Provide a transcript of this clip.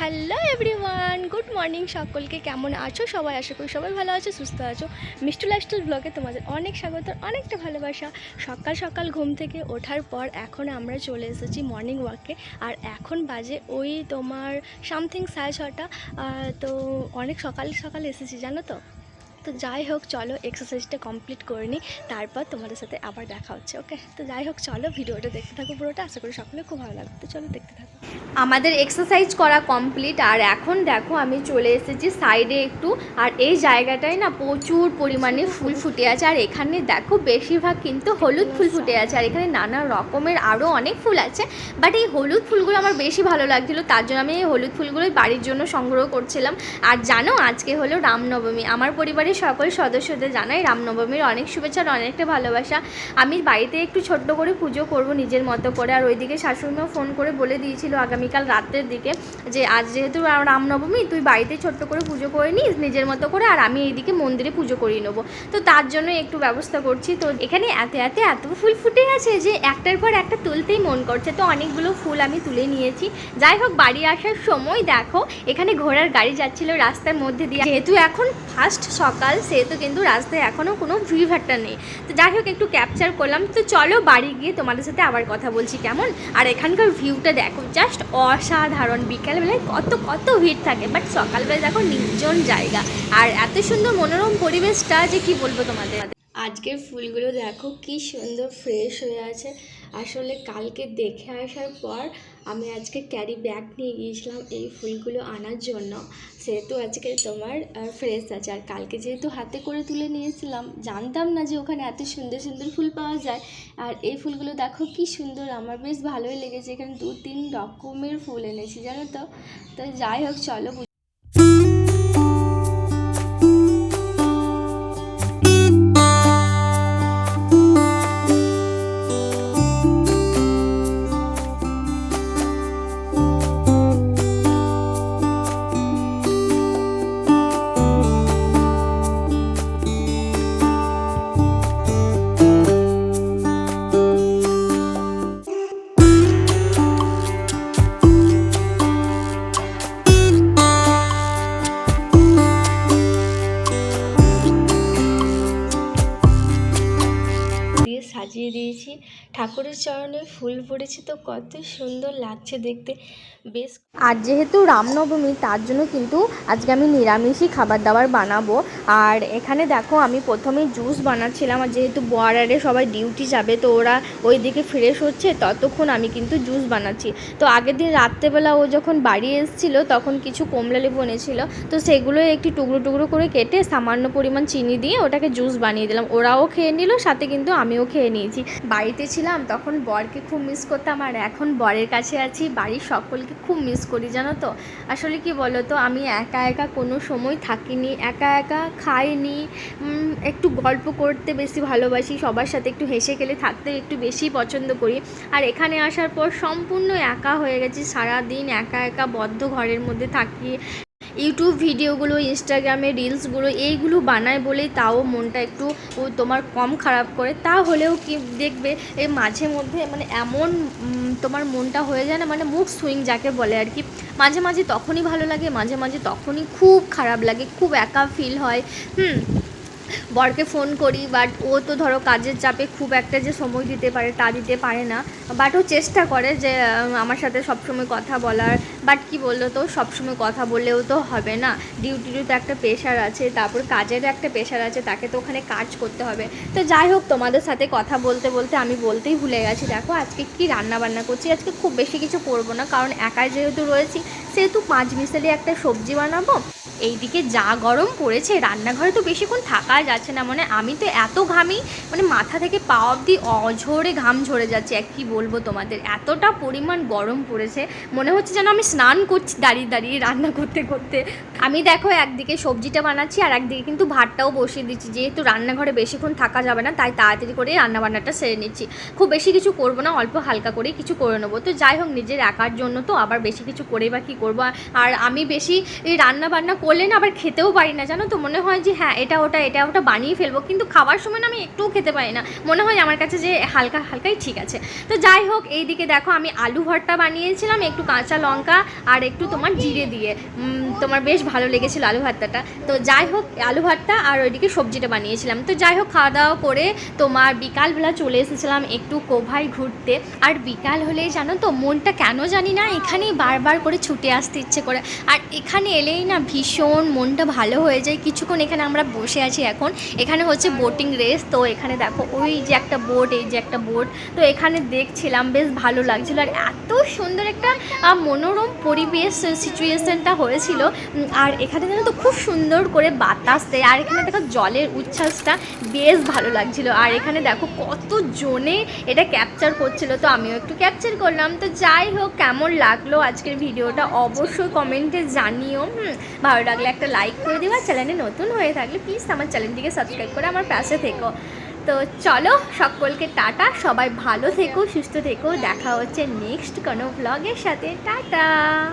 Hello everyone, good morning সকলকে। কেমন আছো সবাই? আশা করি সবাই ভালো আছো, সুস্থ আছো। মিষ্টি লাইফস্টাইল ব্লগে তোমাদের অনেক স্বাগত, অনেকটা ভালোবাসা। সকাল সকাল ঘুম থেকে ওঠার পর এখন আমরা চলে এসেছি মর্নিং ওয়াকে আর এখন বাজে ওই তোমার সামথিং সাড়ে ছটা। তো অনেক সকাল সকাল এসেছি, জানো তো? তো যাই হোক, চলো এক্সারসাইজটা কমপ্লিট করে নিই, তারপর তোমাদের সাথে আবার দেখা হচ্ছে ওকে তো যাই হোক, চলো ভিডিওটা দেখতে থাকো পুরোটা, আশা করি সকলে খুব ভালো লাগবে, তো চলো দেখতে থাকো। আমাদের এক্সারসাইজ করা কমপ্লিট আর এখন দেখো আমি চলে এসেছি সাইডে একটু, আর এই জায়গাটায় না প্রচুর পরিমাণে ফুল ফুটে আছে, আর এখানে দেখো বেশিরভাগ কিন্তু হলুদ ফুল ফুটে আছে, আর এখানে নানা রকমের আরও অনেক ফুল আছে বাট এই হলুদ ফুলগুলো আমার বেশি ভালো লাগছিল, তার জন্য আমি এই হলুদ ফুলগুলোই বাড়ির জন্য সংগ্রহ করছিলাম, আর জানো আজকে হলো রামনবমী, আমার পরিবারের সকল সদস্যদের জানাই রামনবমীর অনেক শুভেচ্ছা আর অনেকটা ভালোবাসা। আমি বাড়িতে একটু ছোট্ট করে পুজো করব নিজের মতো করে। আর ওইদিকে শাশুড়িমাও ফোন করে বলে দিয়েছিল আগামীকাল রাত্রের দিকে যে, আজ যেহেতু রামনবমী, তুই বাড়িতে ছোট্ট করে পুজো করে নিস নিজের মতো করে আর আমি এইদিকে মন্দিরে পুজো করিয়ে নেব। তো তার জন্য একটু ব্যবস্থা করছি। তো এখানে এত এত এত ফুল ফুটে আছে যে, একটার পর একটা তুলতেই মন করছে। তো অনেকগুলো ফুল আমি তুলে নিয়েছি। যাই হোক, বাড়ি আসার সময় দেখো, এখানে ঘোড়ার গাড়ি যাচ্ছিল রাস্তার মধ্যে দিয়ে। যেহেতু এখন ফার্স্ট সকাল সেহেতু কিন্তু রাস্তায় এখনও কোনো ভিড় ভাট্টা নেই। তো যাই হোক, একটু ক্যাপচার করলাম। তো চলো বাড়ি গিয়ে তোমাদের সাথে আবার কথা বলছি কেমন? আর এখানকার ভিউটা দেখো জাস্ট অসাধারণ। বিকালবেলায় কত কত ভিড় থাকে বাট সকালবেলায় দেখো নির্জন জায়গা। আর এত সুন্দর মনোরম পরিবেশটা যে কি বলব তোমাদের? আজকের ফুলগুলো দেখো, কি সুন্দর ফ্রেশ হয়ে আছে। আসলে কালকে দেখে আসার পর আমি আজকে ক্যারি ব্যাগ নিয়ে গিয়েছিলাম এই ফুলগুলো আনার জন্য। সেহেতু আজকে তোমার ফ্রেশ আছে। আর কালকে যেহেতু হাতে করে তুলে নিয়েছিলাম, জানতাম না যে ওখানে এত সুন্দর সুন্দর ফুল পাওয়া যায়। আর এই ফুলগুলো দেখো কি সুন্দর, আমার বেশ ভালোই লেগেছে। এখানে দু তিন রকমের ফুল এনেছি, জানো তো? তো যাই হোক, চলো সাজিয়ে দিয়েছি। ঠাকুরের চরণে ফুল পড়েছে তো কত সুন্দর লাগছে দেখতে। বেশ আর যেহেতু রামনবমী, তার জন্য কিন্তু আজকে আমি নিরামিষই খাবার দাবার বানাবো। আর এখানে দেখো আমি প্রথমে জুস বানাচ্ছিলাম আর যেহেতু বয়ারে সবাই ডিউটি যাবে তো ওরা ওই দিকে ফ্রেশ হচ্ছে, ততক্ষণ আমি কিন্তু জুস বানাচ্ছি। তো আগের দিন রাত্রেবেলা ও যখন বাড়ি এসেছিল, তখন কিছু কমলা লেবু এনেছিল। তো সেগুলো একটি টুকরো টুকরো করে কেটে সামান্য পরিমাণ চিনি দিয়ে ওটাকে জুস বানিয়ে দিলাম। ওরাও খেয়ে নিল, সাথে কিন্তু আমিও খেয়ে নিয়েছি। বাড়িতে ছিলাম, তখন বরকে খুব মিস করতাম আর এখন বরের কাছে আছি, বাড়ির সকলকে খুব মিস করি, জানো তো? আসলে কি বলো তো আমি একা একা কোনো সময় থাকিনি, একা একা খাইনি একটু গল্প করতে বেশি ভালোবাসি, সবার সাথে একটু হেসে খেলে থাকতে একটু বেশি পছন্দ করি। আর এখানে আসার পর সম্পূর্ণ একা হয়ে গেছি সারা দিন একা একা বদ্ধ ঘরের মধ্যে থাকি। ইউটিউব ভিডিওগুলো ইনস্টাগ্রামে রিলসগুলো এইগুলো বানায় বলেই তাও মনটা একটু তোমার কম খারাপ করে। তাহলেও কি দেখবে এই মাঝে মধ্যে মানে এমন তোমার মনটা হয়ে যায় না মানে মুখ সুইং যাকে বলে আর কি। মাঝে মাঝে তখনই ভালো লাগে, মাঝে মাঝে তখনই খুব খারাপ লাগে, খুব একা ফিল হয়। হুম বরকে ফোন করি বাট ও তো ধরো কাজের চাপে খুব একটা যে সময় দিতে পারে তা দিতে পারে না। বাট ও চেষ্টা করে যে আমার সাথে সবসময় কথা বলার। বাট কি বলল তো, সবসময় কথা বললেও তো হবে না। ডিউটিরও তো একটা প্রেশার আছে, তারপর কাজেরও একটা প্রেশার আছে, তাকে তো ওখানে কাজ করতে হবে। তো যাই হোক, তোমাদের সাথে কথা বলতে বলতে আমি বলতেই ভুলে গেছি। দেখো, আজকে কি রান্না বান্না করছি? আজকে খুব বেশি কিছু করব না, কারণ একাই যেহেতু রয়েছি, সেহেতু পাঁচ মিশালি একটা সবজি বানাবো। এইদিকে যা গরম পড়েছে, রান্নাঘরে তো বেশিক্ষণ থাকা যাচ্ছে না। মানে আমি তো এত ঘামি মানে মাথা থেকে পা অবধি অঝরে ঘাম ঝরে যাচ্ছে এক কি বলব তোমাদের? এতটা পরিমাণ গরম পড়েছে, মনে হচ্ছে যেন আমি স্নান করছি দাঁড়িয়ে দাঁড়িয়ে রান্না করতে করতে। আমি দেখো একদিকে সবজিটা বানাচ্ছি, আর একদিকে কিন্তু ভাতটাও বসিয়ে দিচ্ছি। যেহেতু রান্নাঘরে বেশিক্ষণ থাকা যাবে না, তাই তাড়াতাড়ি করে রান্নাবান্নাটা সেরে নিচ্ছি। খুব বেশি কিছু করব না, অল্প হালকা করে কিছু করে নেব। তো যাই হোক, নিজের একার জন্য তো আবার বেশি কিছু করে বা কী করব? আর আমি বেশি এই রান্না বান্না করলে না আবার খেতেও পারি না, জানো তো? মনে হয় যে হ্যাঁ এটা ওটা এটা ওটা বানিয়ে ফেলব, কিন্তু খাওয়ার সময় না আমি একটুও খেতে পারি না। মনে হয় আমার কাছে যে হালকা, হালকাই ঠিক আছে। তো যাই হোক এইদিকে দেখো, আমি আলু ভর্তা বানিয়েছিলাম, একটু কাঁচা লঙ্কা আর একটু তোমার জিরে দিয়ে। তোমার বেশ ভালো লেগেছিল আলু ভর্তাটা। তো যাই হোক, আলু ভর্তা আর ওইদিকে সবজিটা বানিয়েছিলাম। তো যাই হোক, খাওয়া দাওয়া করে তোমার বিকালবেলা চলে এসেছিলাম একটু কোভাই ঘুরতে। আর বিকাল হলেই জানো তো, মনটা কেন জানি না, এখানেই বারবার করে ছুটে আসতে ইচ্ছে করে। আর এখানে এলেই না ভীষণ মনটা ভালো হয়ে যায়। কিছুক্ষণ এখানে আমরা বসে আছি এখন। এখানে হচ্ছে বোটিং রেস তো এখানে দেখো ওই যে একটা বোট এই যে একটা বোট তো এখানে দেখছিলাম, বেশ ভালো লাগছিল। আর এত সুন্দর একটা মনোরম পরিবেশ সিচুয়েশনটা হয়েছিল। আর এখানে জানো তো খুব সুন্দর করে বাতাস দেয়। আর এখানে দেখো জলের উচ্ছ্বাসটা বেশ ভালো লাগছিল। আর এখানে দেখো কত জনে এটা ক্যাপচার করছিল। তো আমিও একটু ক্যাপচার করলাম। তো যাই হোক, কেমন লাগল আজকের ভিডিওটা অবশ্যই কমেন্টে জানিও। হুম, ভালো লাগলে একটা লাইক করে দিও আর চ্যানেলে নতুন হয়ে থাকলে প্লিজ আমার চ্যানেলটিকে সাবস্ক্রাইব করে আমার পাশে থেকো। তো চলো, সকলকে টাটা, সবাই ভালো থেকো, সুস্থ থেকো, দেখা হচ্ছে নেক্সট কোনো ব্লগের সাথে। টাটা!